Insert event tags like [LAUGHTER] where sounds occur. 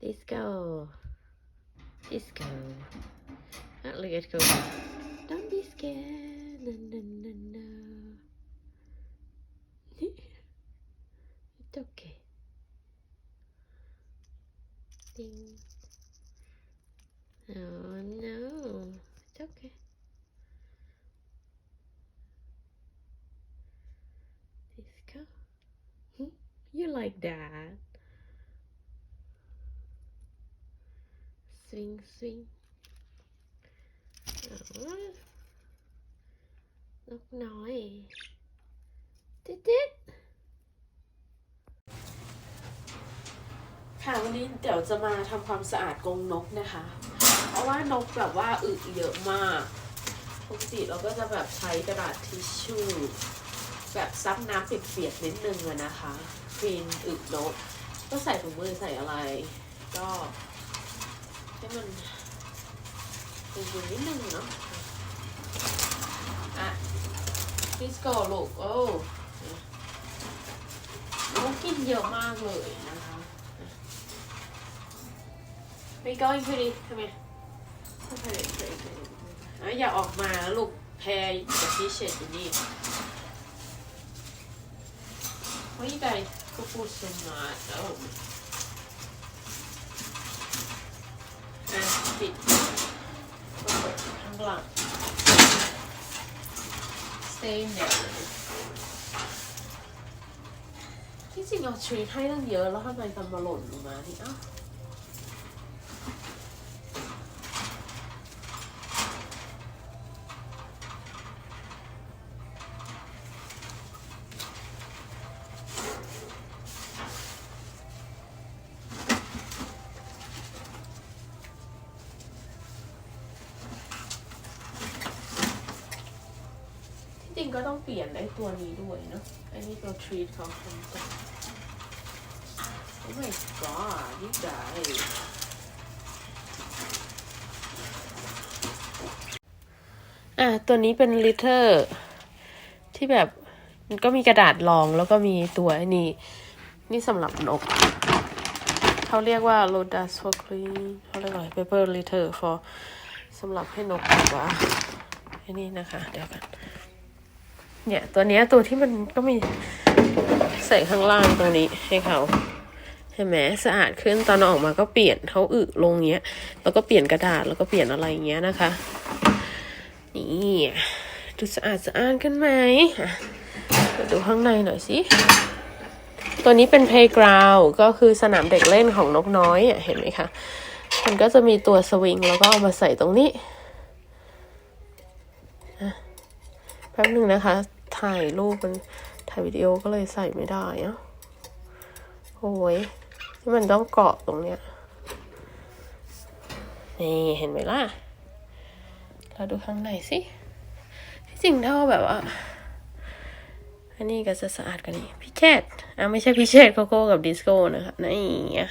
Disco. Disco. Ah, look at go. Don't be scared. No, no, no, no. it's okay. Ding. Oh no. It's okay. Disco. [LAUGHS] You like that? Swing, swing. นกน้อยติ๊ดติ๊ดค่ะวันนี้เดี๋ยวจะมาทำความสะอาดกรงนกนะคะ เพราะว่านกแบบว่าอึเยอะมากปกติเราก็จะแบบใช้กระดาษทิชชู่แบบซับน้ำเปียกๆนิดนึงอะนะคะคลีนอึนก ก็ใส่ถุงมือใส่อะไร ก็ ให้มันดูๆนิดนึงเนาะอะดิสโก้ลูกโอ้นกกินเยอะมากเลยนะคะ ไม่ก้อยคือดิทำไมทำไมเอาอย่าออกมาลูกแพรกับที่เช็ดอยู่นี่เฮ้ยไก่ก็พูดสมาร์ทแล้วอะ ปิดก็เปิดข้างหลัง stay in there ที่จริงเอาทรีทให้ตั้งเยอะแล้วทำไมทำมาหล่นลงมานี่อ้าว จริงก็ต้องเปลี่ยนไอ้ตัวนี้ด้วยเนาะไอ้นี่ตัวทรีทเขาทำตัว Oh my god you guys อะตัวนี้เป็นลิเทอร์ที่แบบมันก็มีกระดาษรองแล้วก็มีตัวนี่นี่สำหรับนก เขาเรียกว่า lotus for clean เขาเรียกว่าอะไร paper litter for สำหรับให้นกแบบว่าไอ้นี่นะคะ เดี๋ยวกัน เนี่ย ตัวเนี้ยตัวที่มันก็มีใส่ข้างล่างตรงนี้ให้เขาเห็นไหมสะอาดขึ้นตอนอออกมาก็เปลี่ยนเขาอึลงเงี้ย แล้วก็เปลี่ยนกระดาษแล้วก็เปลี่ยนอะไรอย่างเงี้ยนะคะ นี่ดูสะอาดสะอาดขึ้นไหมดูข้างในหน่อยสิตัวนี้เป็น playground ก็คือสนามเด็กเล่นของนกน้อยเห็นไหมคะมันก็จะมีตัวสวิงแล้วก็เอามาใส่ตรงนี้แป๊บหนึ่งนะคะ ถ่ายรูปมันถ่ายวิดีโอก็เลยใส่ไม่ได้อะโอ้ยที่มันต้องเกาะตรงเนี้ย นี่เห็นไหมล่ะ เราดูข้างในสิ ที่จริงถ้าแบบว่า อันนี้ก็จะสะอาดกว่านี้พี่เชษอะไม่ใช่พี่เชษโกโก้กับดิสโก้นะคะนี่อะ